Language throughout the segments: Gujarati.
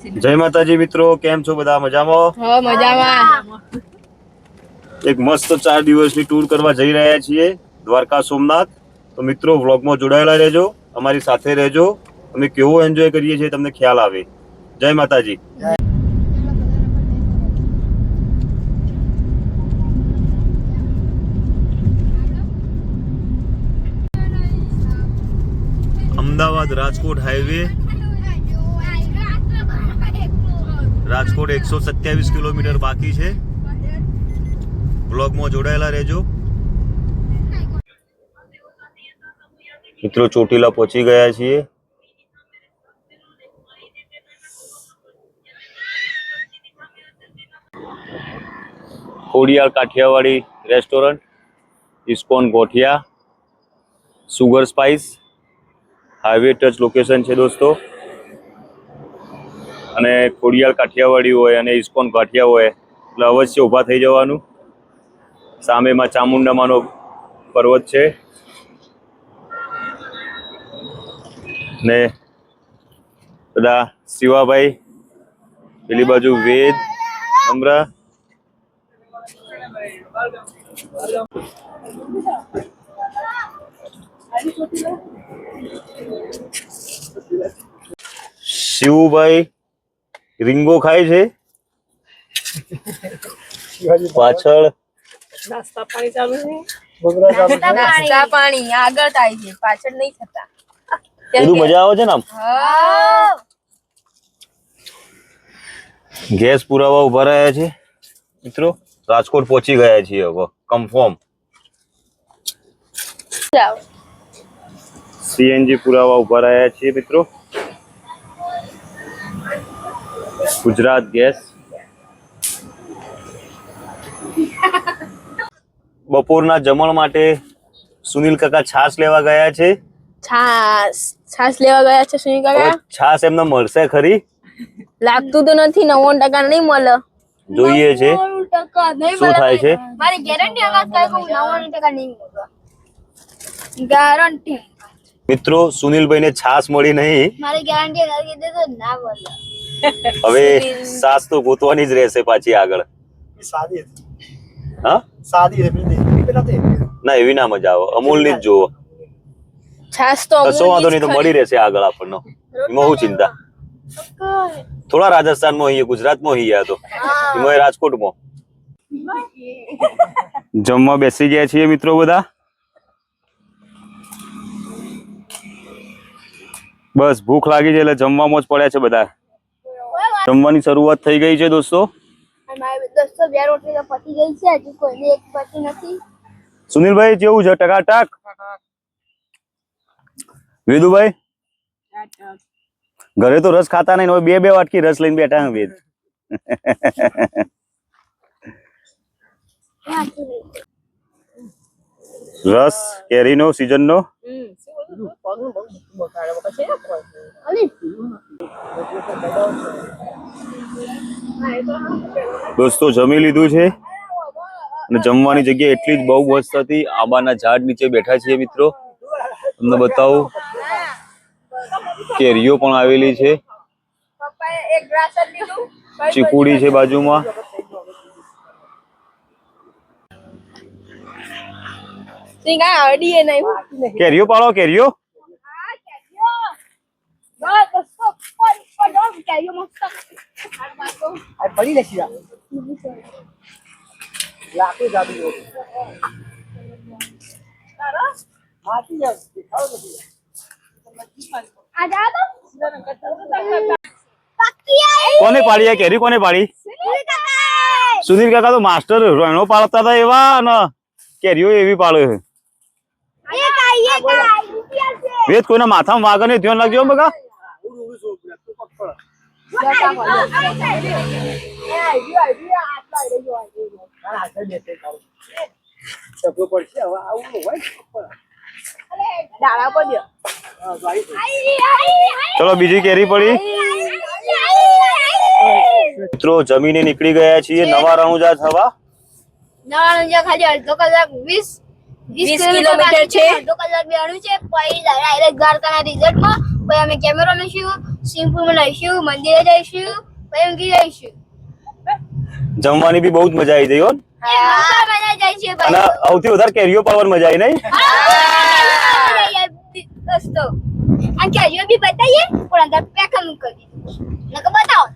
જય માતાજી મિત્રો કેમ છો બધા? મજામાં? હો મજામાં. એક મસ્ત ચાર દિવસની ટૂર કરવા જઈ રહ્યા છીએ દ્વારકા સોમનાથ. તો મિત્રો વ્લોગમાં જોડાયેલા રહેજો અમારી સાથે રહેજો. અમે કેવો એન્જોય કરીએ છીએ તમને ખ્યાલ આવે. જય માતાજી. અમદાવાદ રાજકોટ હાઈવે રાજકોટ એકસો સત્યાવીસ કિલોમીટર બાકી છે. બ્લોગમાં જોડાયેલા રહેજો. મિત્રો, ચોટીલા પહોંચી ગયા છીએ. Khodiyar Kathiyawadi restaurant ISKCON ગોઠિયા, sugar spice highway touch location છે દોસ્તો. અને ખોડિયાલ કાઠિયાવાડી હોય અને ઇસ્કોન કાઠિયા હોય, એટલે અવશ્ય ઊભા થઈ જવાનું. સામેમાં ચામુંડામાનો પર્વત છે. ને બધા શિવાભાઈ, પેલી બાજુ વેદ, અમરા. શિવભાઈ રીંગો ખાય છે? પાછળ? નાસ્તા પાણી ચાલુ છે. નાસ્તા પાણી. આગળ થાય છે. પાછળ નહીં થતા. બધું મજા આવે છે ને આમ? હા. ગેસ પુરાવા ઊભા રહ્યા છે. મિત્રો રાજકોટ પહોંચી ગયા છીએ હવે. કન્ફર્મ સીએનજી પુરાવા ઊભા રહ્યા છીએ મિત્રો. ગુજરાત ગેસ. બપોરના જમણ માટે સુનિલ કાકા છાશ લેવા ગયા છે. છાસ છાસ લેવા ગયા છે સુનિલ કાકા? છાસ એમને મળશે ખરી? લાગતું તો નથી નવ્વાણું ટકા નહીં મળે. જોઈએ છે. શું થાય છે? મારી ગેરંટી આવાજ કહે કે નવ્વાણું ટકા નહીં મળે. ગેરંટી મિત્રો સુનિલભાઈને છાશ મળી નહીં. મારી ગેરંટી કરી દે તો ના બોલે હવે સાસ તો ગોતવાની જ રહેશે પાછી આગળ. સાદી હા? સાદી છે પેલી પેલા તે ના એવી ના મજા આવે. અમૂલની જ છાસ તો કશો વાંધો નહીં તો મળી રહેશે આગળ આપણને. એમાં ચિંતા. થોડા રાજસ્થાનમાં હોઈએ ગુજરાતમાં હોઈએ આ તો. એમાં રાજકોટમાં. જમવા બેસી ગયા છીએ મિત્રો બધા. બસ ભૂખ લાગી છે એટલે જમવામાં જ પડ્યા છે બધા. જમવાની શરૂઆત થઈ ગઈ છે દોસ્તો. મારી દોસ્તો બે રોટલી તો પતી ગઈ છે હજુ કોઈને એક પતી નથી. સુનિલભાઈ કેવું છે? ટકાટક? વેદુભાઈ? ઘરે તો રસ ખાતા નહીં હવે બે બે વાટકી રસ લઈને બેઠા હે વેદ. રસ કેરીનો સીઝનનો? દોસ્તો જમી લીધું છે અને જમવાની જગ્યા એટલી જ બહુ મસ્ત હતી આંબાના ઝાડ નીચે બેઠા છીએ મિત્રો તમને બતાવું કેરીઓ પણ આવેલી છે ચીકુડી છે બાજુમાં કેરીઓ પાડો કેરીઓ કેરીઓ મસ્ત આ પડી લેશી રા લાકડી જાદુ હાથી જાવ દેખાવ નથી આ જા તો પક્કી આઈ કોને પાડી કેરી? કોને પાડી? સુનિલ કાકા તો માસ્ટર રણો પાડતા હતા એવા અને કેરીઓ એવી પાડે વેદ કોઈના માથામાં વાગે નહીં ધ્યાન લાગજો હો પડશે હવે આવું હોય ચલો બીજી કેરી પડી મિત્રો જમીને નીકળી ગયા છીએ નવા રણુજા થવા નવાણું ખાલી અડધો કલાક વીસ વીસ કિલોમીટર છે. અડધો કલાક બેવાનું છે પછી ડાયરેક્ટ દ્વારકાના રિઝલ્ટમાં પછી અમે કેમેરો લઈશું સિંહપુરમાં રહીશું મંદિરે જઈશું પછી ઊંઘી જઈશું. જમવાની બી બહુ જ મજા આવી જઈ હો. અને સૌથી વધારે કેરીઓ પાવર મજા આવી નહીં? દોસ્તો આ કેરીઓ બી બતાવીએ પણ અંદર પેકમ કરી નકર બતાવો.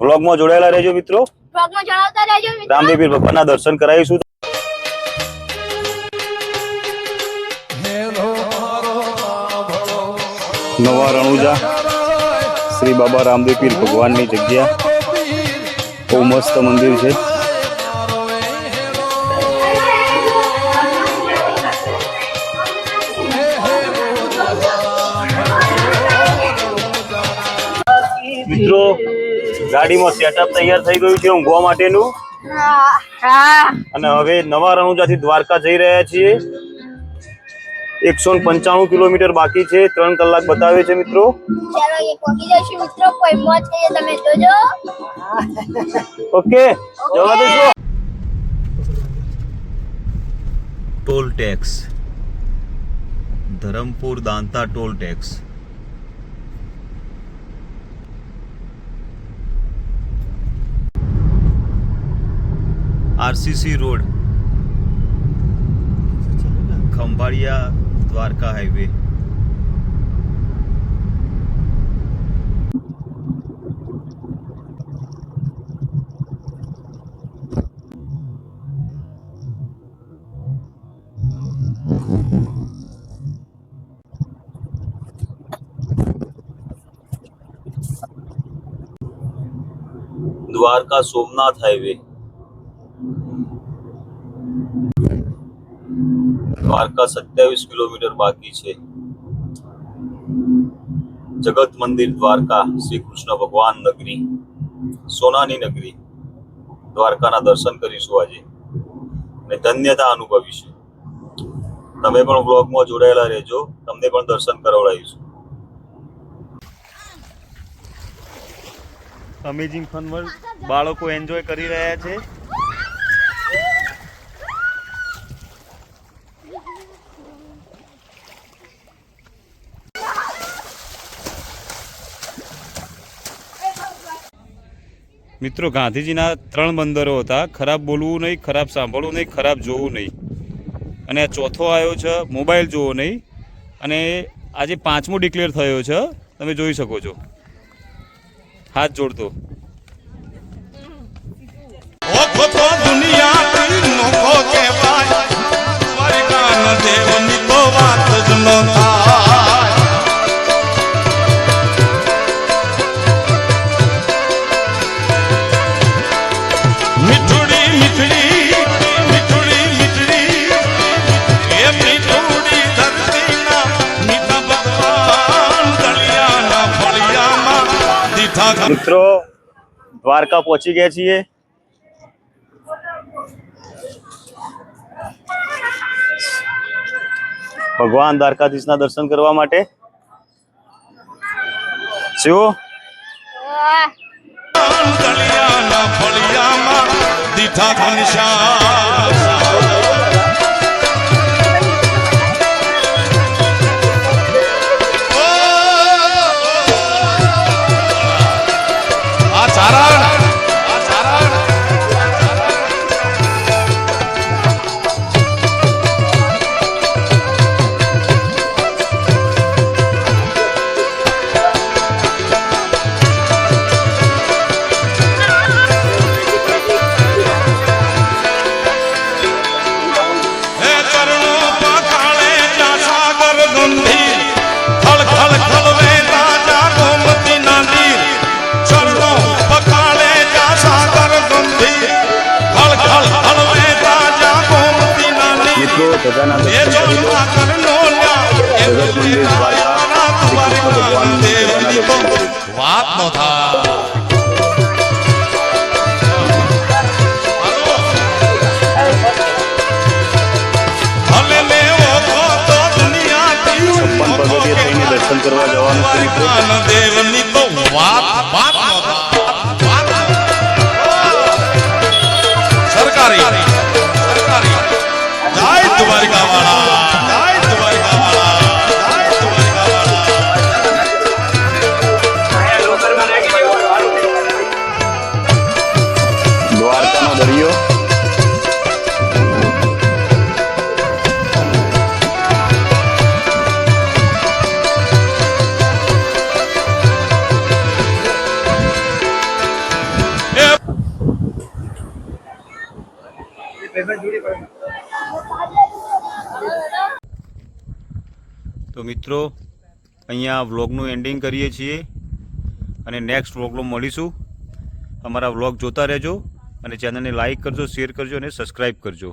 વ્લોગમાં જોડાયેલા રહેજો મિત્રો. બ્લોગમાં જણાવતા રહેજો મિત્રો. રામદેવ પીર ભગવાનના દર્શન કરાવીશું. નવા રણુજા. શ્રી બાબા રામદેવ પીર ભગવાનની જગ્યા. બહુ મસ્ત મંદિર છે. મિત્રો ગાડીમાં સેટઅપ તૈયાર થઈ ગયું છે ઊંઘવા માટેનું. અને હવે નવા રણુજાથી દ્વારકા જઈ રહ્યા છીએ. એકસો પંચાણું કિલોમીટર બાકી છે ત્રણ કલાક બતાવે છે મિત્રો. ઓકે. જવા દેજો. Toll tax. Dharampur Danta toll tax. RCC road. Khambhalia Dwarka highway Dwarka Somnath highway Dwarka સત્યાવીસ કિલોમીટર બાકી છે. જગત મંદિર દ્વારકા શ્રી કૃષ્ણ ભગવાન નગરી, સોનાની નગરી. દ્વારકાના દર્શન કરીશું આજે. અને ધન્યતા અનુભવીશું તમે પણ બ્લોગમાં જોડાયેલા રહેજો. તમને પણ દર્શન કરાવડાવીશું. અમેઝિંગ ફન બાળકો એન્જોય કરી રહ્યા છે. મિત્રો, ગાંધીજીના ત્રણ બંદરો હતા. ખરાબ બોલવું નહીં, ખરાબ સાંભળવું નહીં, ખરાબ જોવું નહીં. અને આ ચોથો આવ્યો છે, મોબાઈલ જોવો નહીં. અને આજે પાંચમો ડિક્લેર થયો છે. તમે જોઈ શકો છો. હાથ જોડતો. ઓખો મિત્રો દ્વારકા પહોંચી ગયા છીએ. ભગવાન દ્વારકાધીશના દર્શન કરવા માટે. શું દળિયાના ફળિયામાં દીઠા એ જગત મંદિર દ્વારકા કરી વાત નો થા ભલે ને ઓખો તો દુનિયાથી છપ્પન પગથિયે થઈને દર્શન કરવા જવાનું છે દેવની તો વાત વાત તો મિત્રો, અહીંયા વ્લોગનું એન્ડિંગ કરીએ છીએ અને નેક્સ્ટ વ્લોગમાં મળીશું. અમારા વ્લોગ જોતા રહેજો અને ચેનલને લાઇક કરજો શેર કરજો અને સબસ્ક્રાઈબ કરજો.